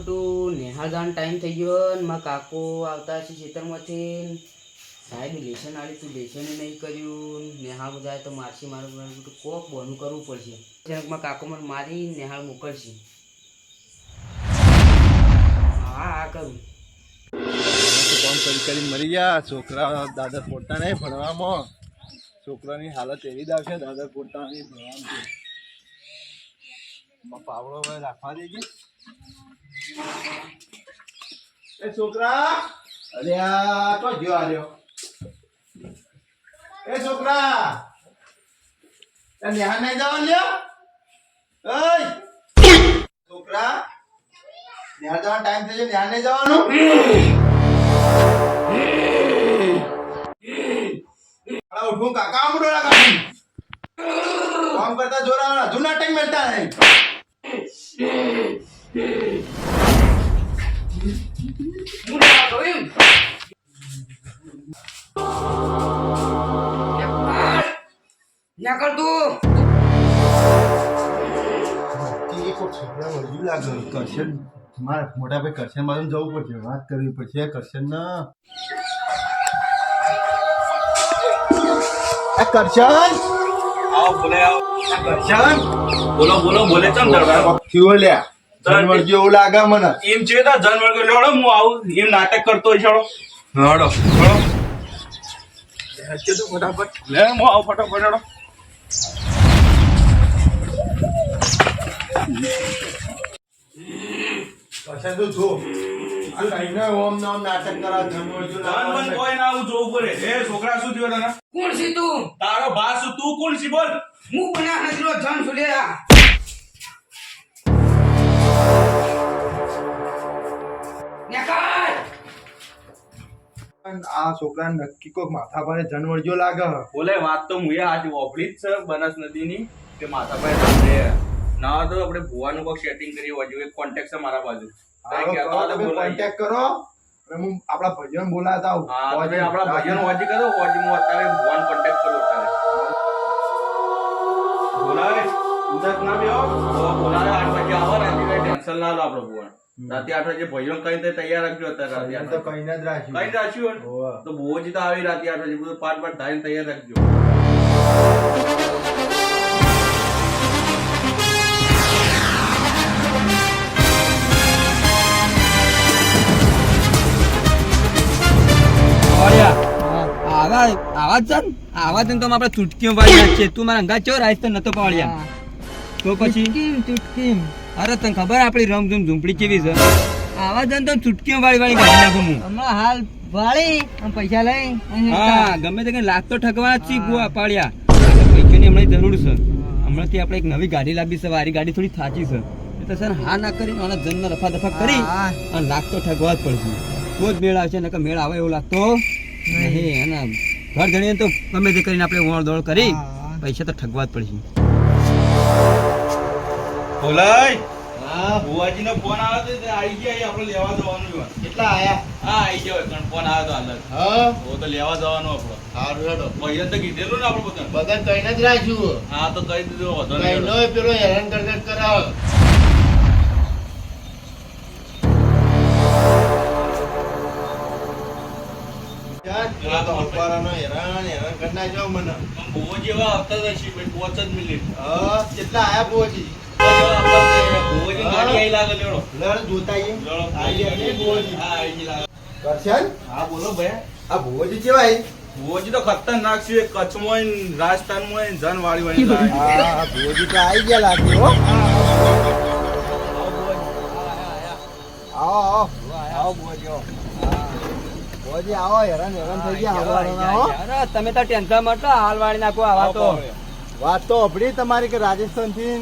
બેટું નેહાળ જવાનો ટાઈમ થઈ ગયો ને મારા કાકો આવતા છે ખેતરમાંથી સાહેબ લેસન આવી તું લેસન નહીં કર્યું. નેહાળ જાય તો મારશે, મારું બેટું કોક બોનું કરવું પડશે. મારા કાકો મને મારી નેહાળ મોકલશે. હા હા કરું. કામ કરી મરી ગયા. છોકરા દાદા પોતા નહીં ભણવામાં. છોકરાની હાલત એવી જ આવશે, દાદા પોતા નહીં ભણવામાં. પાવડો રાખવા દેજે. એ છોકરા, અરે આ તો જો આર્યો એ છોકરા એ નેહા નહીં જવા લ્યો? ઓય! છોકરા નેહા જવાનો ટાઈમ થઈ ગયો નેહા નહીં જવાનું? ઉઠું, કાકા ડોળા કાઢી. કામ કરતા જોરા જૂના નાટક મેળતા નહીં. ના કર તું કરશન મારા મોટા ભાઈ કરશન બાજુ જવું પડશે. વાત કરવી પડશે કરશન ના. કરશન? બોલે આવો. કરશન? બોલો બોલો બોલે ચમ દરબાર કેવો લ્યા જાનવર જેવું લાગે મને. એમ છે તો કે લેવડો હું આવું. એમ નાટક કરતો હોય છોડો ચલો ફટાફટ. લે હું આવું ફટાફટ લેવડો પછી તું છો આ ઓમ નામ નાટક કરા લાગે કોઈ ના આવું જોવું પડે. એ છોકરા શું થયો તને? કોણ છે તું? તારો ભાસ તું કોણ સી બોલ? હું બના હાજરો જન સુલ્યા આ છોકરા નક્કી કોક માથા પર જાનવર લાગે. બોલે વાત તો મુએ આજ ઓફળી જ છે બનાસ નદીની કે માથા પર રાત્રે ના તો આપણે ભુવાનું કોક સેટિંગ કરી હોય જોઈએ કોન્ટેક્ટ છે મારા બાજુ. કોન્ટેક્ટ કરો. અને હું આપણા ભજન હા આપણા ભજન હોજી કરો હોજી હું અત્યારે ભુવાન કોન્ટેક્ટ કરું અત્યારે. બોલાવે ઉદત ના બેહો. બોલાવે. રાતે કઈ ટેન્શન ના લો આપણો ભુવાન રાતે આઠ વાગે ભાઈઓ કઈ તૈયાર રાખજો અત્યારે રાતે તો કઈને જ રાખ્યું કઈ રાખ્યું. તો ભુવોજી તો આવી રાતે આઠ વાગે. બધું પાટ પાટ ધારીને તૈયાર રાખજો. છે ને? તો આપણે ચૂટકીઓ વાળી નાખીએ તું મારા અંગા ચો રાઈસ તો નતો પાડ્યા. તો પછી? અરે તને ખબર આપણી રમઝમ ઝૂંપડી કેવી છે? આવા જન તો ચૂટકીઓ વાળી વાળી કાઢી નાખું હું. હમણાં હાલ વાળી પૈસા લઈ હા ગમે તે કઈ લાખ તો ઠગવા જ છી ગુવા પાડ્યા પૈસાની હમણાં જરૂર છે. હમણાંથી આપણે એક નવી ગાડી લાવી છે વારી ગાડી થોડી થાચી છે. એટલે સર હા ના કરી અને જન્મ રફા દફા કરી અને લાખ તો ઠગવા જ પડશે. તો જ મેળ આવશે નકર મેળ આવે એવું લાગતો. નહીં. અને ઘર જણીએ તો ગમે તે કરીને આપણે ઓળ દોડ કરી પૈસા તો ઠગવા જ પડશે. બોલાય હા. ભુવાજી નો ફોન આવ્યો તો આવી ગયા આપણે લેવા જવાનું કેટલા આયા? હા આવી ગયો પણ ફોન આવ્યો તો હાલ હા. જ. તો લેવા જવાનું આપણો. સારું હેડો. ભાઈએ તો કીધેલું ને આપણે બધાને. બગન કઈને જ રાખ્યું હા તો કહી દીધું વાંધો નહીં પેલો હેરાન કરકટ કરાવ. પેલા તો અખબારોનો હેરાન હેરાન કરી નાખ્યો મને. ભુવાજી એવા આવતા જ હશે ભાઈ પાંચ જ મિનિટ હા કેટલા આયા બોજી હા બોલો ભાઈ. આ? તો ખતરનાક છે. કચ્છમાં રાજસ્થાનમાં હોય વાળી તો ગયા લાગે હો. આવો આવો. હેરાન હેરાન થઈ ગયા અરે તમે તો ટેન્શન લો, હાલ વાળી નાખો આવા તો. વાત તો અભડી તમારી કે રાજસ્થાનથી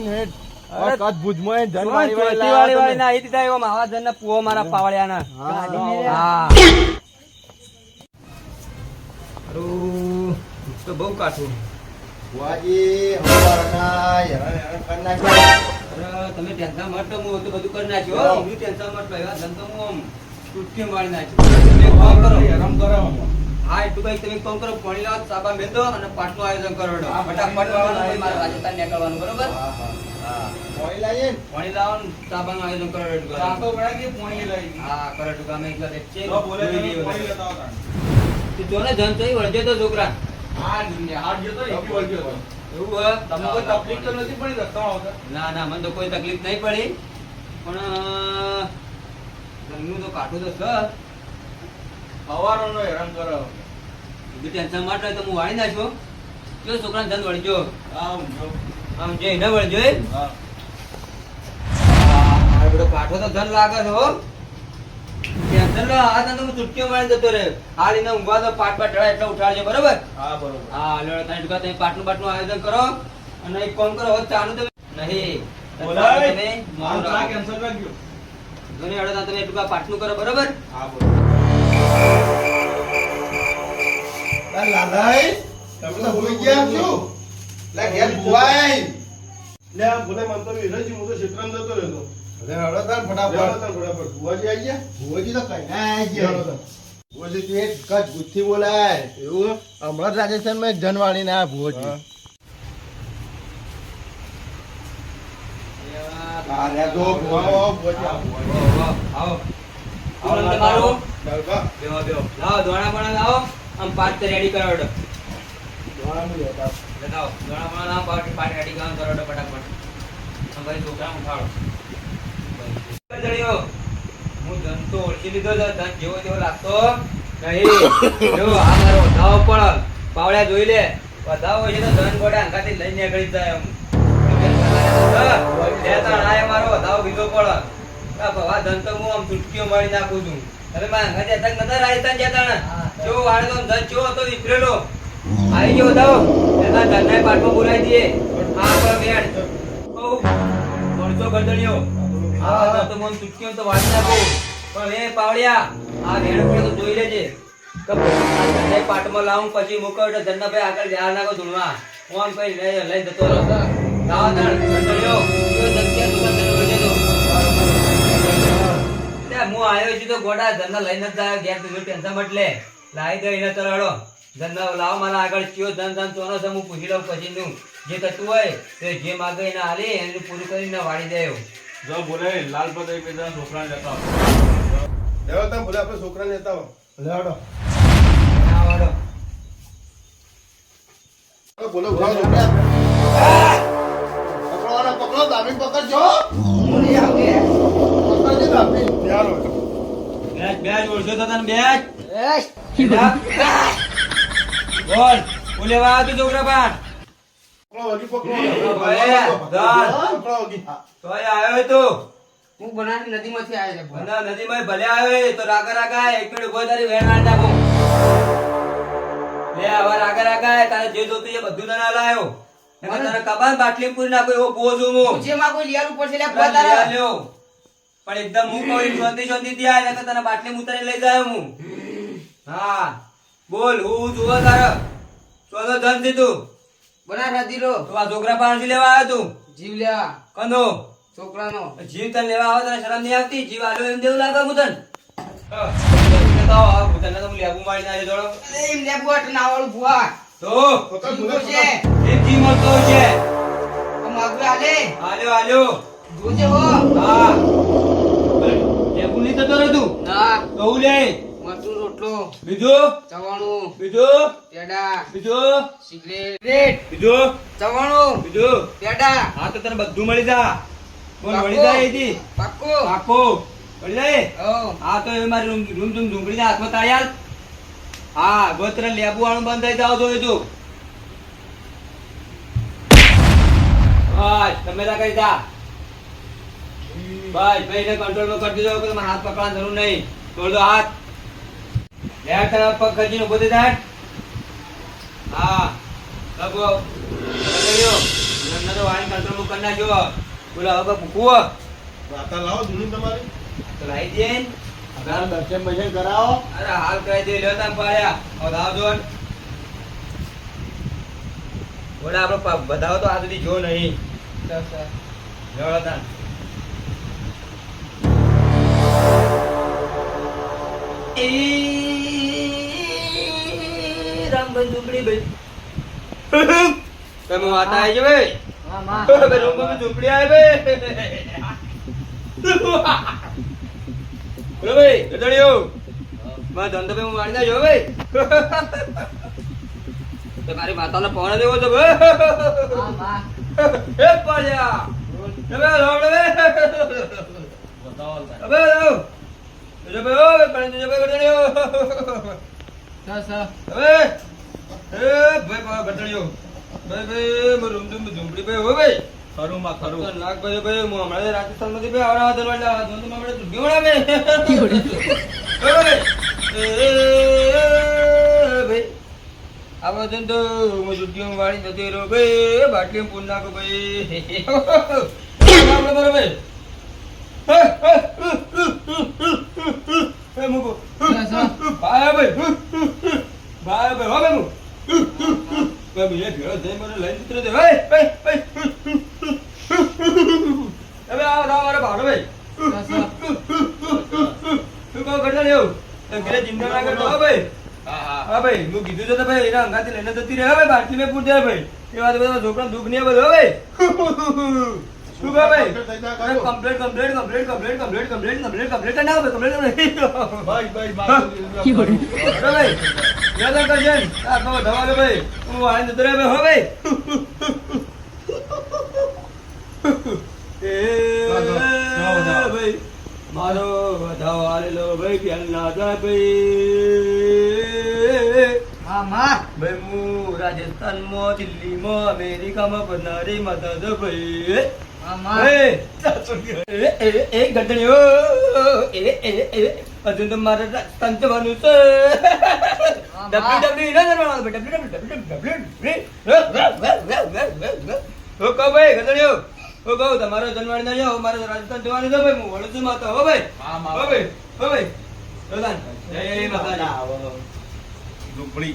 મારા બહુ કાઠું. તમે ટેન્શન મત હું તો બધું કરી નાખ્યું હું. ટેન્શન મત એવા ધંધો હું આમ. ચૂટકીમાં વાળી નાખ્યું. તમે કામ કરો. આરામ કરો. આમાં. હા એટલું કઈ તમે કોમ કરો. પાણી લાવો સાબા મેં અને પાટનું આયોજન કરો. ફટાફટ રાજસ્થાન નીકળવાનું બરોબર? લાવીએ લાવો કે પોણી હા એકલા તો બોલે પોણી લેતા તું જો જન વળજે તો છોકરા. હા એકી એવું તમને કોઈ તકલીફ તો નથી પડી રસ્તામાં આવતા? ના ના મને તો કોઈ તકલીફ નહીં પડી. પણ ઘરનું તો કાઠું તો સર હવારોનો હેરાન કરો. બીજું ટેન્શન માટે તો હું વાળી નાખ્યો કયો છોકરાને ધન વળજો હા. આમ જે એને જોઈ હા. બધો કાઠો તો ધન લાગે છે હો. ટેન્શન આ તો હું ચૂટકીઓ મારી જતો રહે. હાલ એને ઊંઘવા તો પાટ પાટ ઢળા એટલે ઉઠાડજો બરોબર? હા બરોબર. હા લો ત્રણ ટકા તમે પાટનું પાટનું આયોજન કરો. અને એક કામ કરો હવે તમે નહીં. બોલાય. તમે મારું ચા કેન્સલ રાખજો અડધા તમે પાટનું કરો બરોબર? હા બરોબર લાલાઈ તમે તો ભૂલી ગયા શું લે ઘેર ભુવાઈ લે આ ભલે મન તો વિરજી હું તો ક્ષેત્રમાં જતો રહેતો અરે હળો તાર ફટાફટ તાર ફટાફટ ભુવાજી આવી ગયા ભુવાજી તો કઈ ના આવી ગયા. ભુવાજી તું એક કચ ગુથ્થી બોલાય એવું હમણાં રાજસ્થાનમાં એક જનવાળી ના ભુવાજી હા. આ રે જો ભુવાઓ ભુવાજી આવો. આવો, આવો. ને. ડાળખા, બેહો, બેહો. લાવો, દોણા બોણા લાવો. આમ પાંચ તો ready કરાવડો. દોણાનું લેતા. પાટ- ફટાફટ. ભાઈ ઉઠાડો. હું ધન તો ઓળખી લીધો છે. ધન જેવો તેવો લાગતો નહીં. જો, આ મારો વધાવો પણ. પાવડિયા જોઈ લે વધાવો છે તો ધન ગોડા અંગાથી લઈને નીકળી જાય એમ. મારો વધાવો બીજો આ ભવા ધન તો હું આમ ચૂટકીઓ મારી નાખું છું તમે મારા ઘરે જતા નતા રાજસ્થાન જતા જો વાળો ધન જો હતો વિફરેલો આવી ગયો તો. એના ધનને પાઠમાં બોલાવી દઈએ. હા પર બેડ ઓ મોણસો ગરદણીઓ હા તો તો મન ચૂટક્યો તો વાત નાખો. પણ એ પાવડિયા, આ વેણ તો જોઈ લેજે. કે પાઠમાં લાવું, પછી મોકલ ધનના આગળ લ્યા નાખો હું આમ કઈ લઈ લઈ જતો રહો. તું હું આયો છું તો ગોડા ધંધા લઈને જ ઘેર તું ટેન્શન મત લે. લાવી દે, એને તરાડો ધંધા લાવ મારા આગળ કયો ધન ધન ચોનો છે હું પૂછી લઉં પછી નું જે થતું હોય તે જે માગે એને હાલે એનું પૂરું કરીને વાળી દે જો બોલે લાલ પતાઈ પેલા છોકરાને લેતા આવો. લેવો તાર ભલે આપણે છોકરાને લેતા આવો. લે હળો. આ વાળો. હવે બોલો ઉઠાવો છોકરા. પકડો પકડો દાબી પકડજો પકડજો દાબી હોય. બેસ, બેસ, તો તને, બેસ. એશ, બોલ હું લેવા આવ્યો તું છોકરા આવ્યો તું. હું બનાસની નદીમાંથી આવ્યો છે બંધા નદીમાં ભલે આવે તો રાગા રાગા એક મિનિટ ઊભો તારી વેણ વાળી નાખું. લે હવે રાગા રાગા તારે જે જોતું એ બધું તને લાયો એમાં તારે કબાન બાટલી પૂરી નાખો એવો હું. જે માં કોઈ લિયાલું પડશે લે આલ્યો. પણ એકદમ હું કહું શાંતિ શાંતિ થી તને બાટલી ઉતારી લઈ જાય હું. હા. બોલ હું જુઓ તારે. ચોલો ધન દીધું બના હદીરો તું આ છોકરા પાસેથી લેવા આવ્યો તું. જીવ લેવા. કંદો. છોકરાનો. જીવ તને લેવા આવે તને શરમ નહીં આવતી? જીવ આલ્યો એમ દેવું લાગે હું તને. હા, તને તો રોટલો બીજું? ચવાણું બીજું? પેડા. બીજું? સિગરેટ. બીજું? ચવાણું બીજું? પેડા. હા તો તને બધું મળી જા. બોલ મળી જાય એથી પાકો. પાકો. મળી જાય? હા તો એ મારી રૂમ રૂમ તું ઝૂંપડીના હાથમાં તાળ્યાલ હા ગોત્ર લેબુ વાળું બંધ થઈ જાવ જોઈએ તું. બસ તમે તા કરી જા. બસ ભાઈને કંટ્રોલમાં કરી દીધો હાથ પકડવાની જરૂર નહીં. તોડ દો હાથ. લેટ તરફ પગ ખર્ચીને ઊભો થઈ જા હા લગો લગડ્યો લગ્ન તો વાળીને કંટ્રોલમાં કરી નાખ્યો બોલો હવે ભૂકવો વાતા લાવો જૂની તમારી. તો લાવી દે તારા દર્શન બર્શન કરાવો. અરે હાલ કહી દે લ્યો તાન પાડ્યા હવે દાવ જોન. આપણો પ- બધાઓ તો આ સુધી જો નહીં. લેવડો ઈ બંધ ઝૂંપડી ભાઈ. તમે વાત આવી છે ભાઈ? ઝૂંપડી આવે ભાઈ મારા ધંધો ભાઈ હું મારી ના જો ભાઈ. તમારી માતાને પહોંચ દેવો તો ભાઈ. પડ્યા. તમે રોડ હવે હવે ભાઈ ઓ ભાઈ પણ ભાઈ ગડડ્યો સા સા હવે એ ભાઈ ગધેડીઓ ભાઈ ભાઈ મારું રૂમ ઝૂંપડી ભાઈ હો ભાઈ ખરું માં ખરું તો નાગ ભાઈ હું હમણાં રાજસ્થાનમાંથી ભાઈ આવડા દરવાજા તો તમે આપણે ચૂંટણી વળાવે ભાઈ ભાઈ આ બધું તો હું ચૂંટણીઓ વાળી જતી રહ્યો ભાઈ બાટલી પૂર નાખો ભાઈ આપણે બરો ભાઈ ભાઈ ભાઈ ભાઈ ભાઈ હો ભાઈ બીજા ભેળો થઈ મને લઈને ઉતરે છે હવે આવો આવો મારો ભાડો ભાઈ તું કહો કરતા ને એવું ચિંતા ના કરતો ભાઈ હા ભાઈ હું કીધું છે તો ભાઈ એના અંગાથી લઈને જતી રહે ભાઈ બાટલી મેં પૂછે ભાઈ એ વાત બધા છોકરા દુઃખ નહીં બધું ભાઈ શું ભાઈ complete complete complete complete complete complete complete complete નાખો કમ્પ્લેટ કમ્પ્લેટ ભાઈ ભાઈ ભાઈ દાદા કરજન આ તો ધવાલો ભાઈ. હું આ નદરે બે હો ભાઈ. ભાઈ મારો વધાવાલો ભાઈ પેલા દા ભાઈ. હા માં. ભાઈ હું રાજસ્થાનમાં દિલ્હીમાં અમેરિકામાં બનારી માતા દા ભાઈ મારે તંત બનવું છે. WWE ના જવાનું, WWE. હો કહો ભાઈ, ગધેડીઓ. હો કહો, તમારો જન્મવાડ ના જાઓ, મારે રાજસ્થાન જવાનું છે ભાઈ, હું વડોદરા માં તો હો ભાઈ. હો ભાઈ, હો ભાઈ. પ્રધાન, જય માતાજી. ઝૂંપડી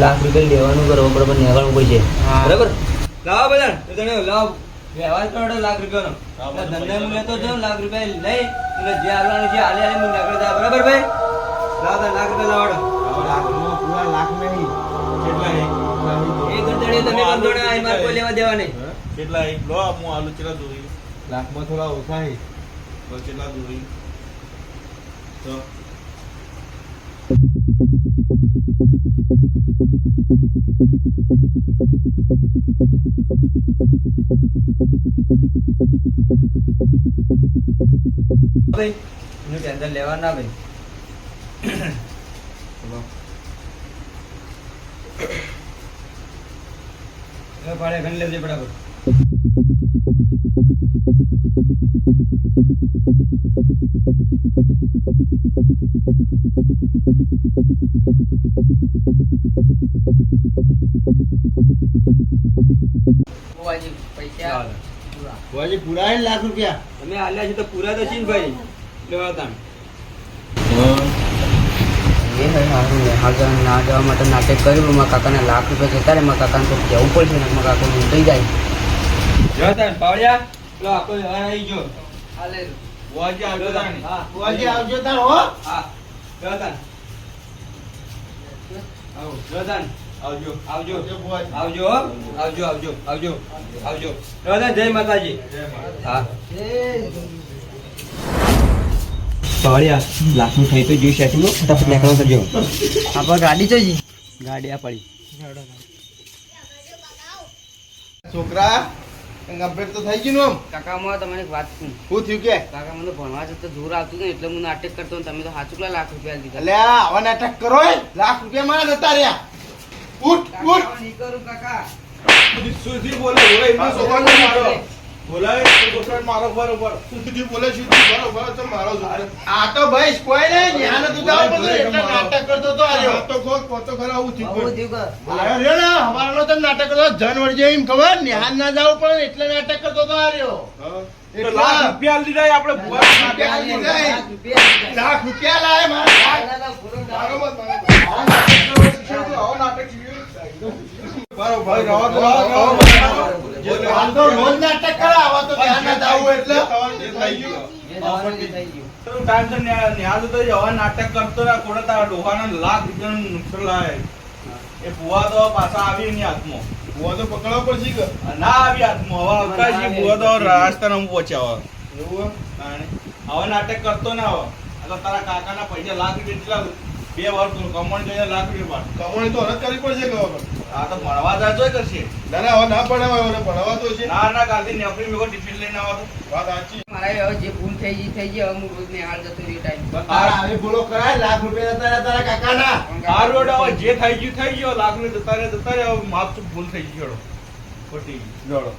લાખ રૂપિયા લેવાનું કરો બરોબર નેગાણું પડશે. બરાબર? લાવો બધા લાવ. વ્યવહાર કરો લાખ રૂપિયાનો. એટલે ધંધા હું પૈસા લેતો લાખ રૂપિયા લઈ અને જે આવવાનું છે હાલે હાલે હું નકર જાય બરાબર ભાઈ? લાવ લાખ રૂપિયા લાવડો કેટલા એક? એ તમે ગંધોડા આ મારે કોઈ લેવા દેવા નહીં. કેટલા એક? લો હું આલુ કેટલા દોરી? લાખમાં થોડા ઓછા હે તો કેટલા દોરી? તો એનું ટેન્શન લેવા ના ભાઈ એ ભાડે ઘણી લેજે બરાબર પૈસા ભુવાજી પૂરા હે ને લાખ રૂપિયા? તમે આલ્યા છે તો પૂરા તો છે ભાઈ. લેવા તાણ એ હે હારું ને આગળ ના જવા માટે નાટક કર્યું મારા કાકાના લાખ રૂપિયા જતા રહે મારા કાકાને તો કહેવું પડશે ને મારા કાકો જાય. જો તાણ પાવડિયા પેલો આખો વ્યવહાર આવી ગયો. હાલે વાજી આવજો. હા. આવજો તાર હો. હા. જો તાણ આવો આવજો. આવજો. આવજો આવજો આવજો આવજો આવજો દાદા જય માતાજી. હા. પાવડિયા લાખનું થઈ તો જોઈ સેટિંગ ફટાફટ નીકળો કરજો આપણે ગાડી જોઈએ ગાડી આ પડી. છોકરા કમ્પ્લીટ તો થઈ ગયું કાકા માં તમને એક વાત શું થયું કે? કાકા મને ભણવા જતો દૂર આવતું ને એટલે હું નાટક કરતો ને તમે તો સાચું લાખ રૂપિયા દીધા એટલે આવા નાટક કરો લાખ રૂપિયા મારા જતા રહ્યા. ઉઠ ઉઠ. કાકા નહીં કરું કાકા સુધી બોલે બોલે એમના છોકરાને મારો બોલાય તો છોકરાને મારો બરોબર સુધી બોલે સુધી બરોબર છે મારો. આ તો ભાઈ કોઈ નહીં ન્યાને તું જાવ પડે એટલે નાટક કરતો તો આ આર્યો તો ખોટ, પોતો ખરા આવું થયું પણ. આયો રહ્યો ને હવારનો તો નાટક કરતો જન વળજે એમ ખબર ન્યાન ના જાવ પડે ને એટલે નાટક કરતો તો. તો લાખ રૂપિયા આલી દીધા આપણે લાખ રૂપિયા લાય મારા ભાઈ, રહો તો, તો રોજ નાટક તો ના એટલે. થઈ ગયું. તું હવે કરતો ના ખોડા તારા ડોહાના લાખ રૂપિયાનું નુકસાન લાવે. એ ભુવા તો પાછા આવી એની હાથમાં. ભુવા તો પકડવા પડશે કે? ના આવી હાથમાં. હવે છે ભુવા તો રાજસ્થાન પહોંચ્યા હવે. એવું હે? હવે નાટક કરતો ના હવે. આ તો તારા કાકાના પૈસા લાખ રૂપિયા બે વર્ષ કમણ કરીને લાખ રૂપિયા કમાણી તો હરત કરવી પડશે કે આ તો ભણવા જાજો કરશે. ના ના હવે ના ભણાવાય હવે ભણાવા તો છે. ના ના કાલથી નોકરી મેકો ટિફિન લઈને આવતો વાત સાચી. મારે હવે જે ભૂલ થઈ ગઈ થઈ ગઈ હવે હું રોજ નિહાળ જતો રહ્યો ટાઈમ તારા આવી ભૂલો કરાય લાખ રૂપિયા જતા રહ્યા તારા કાકાના. આ રોડ હવે જે થઈ ગયું થઈ ગયો લાખ ને જતા રહે જતા રહે હવે માપ ભૂલ થઈ ગયો ખોટી. જોડો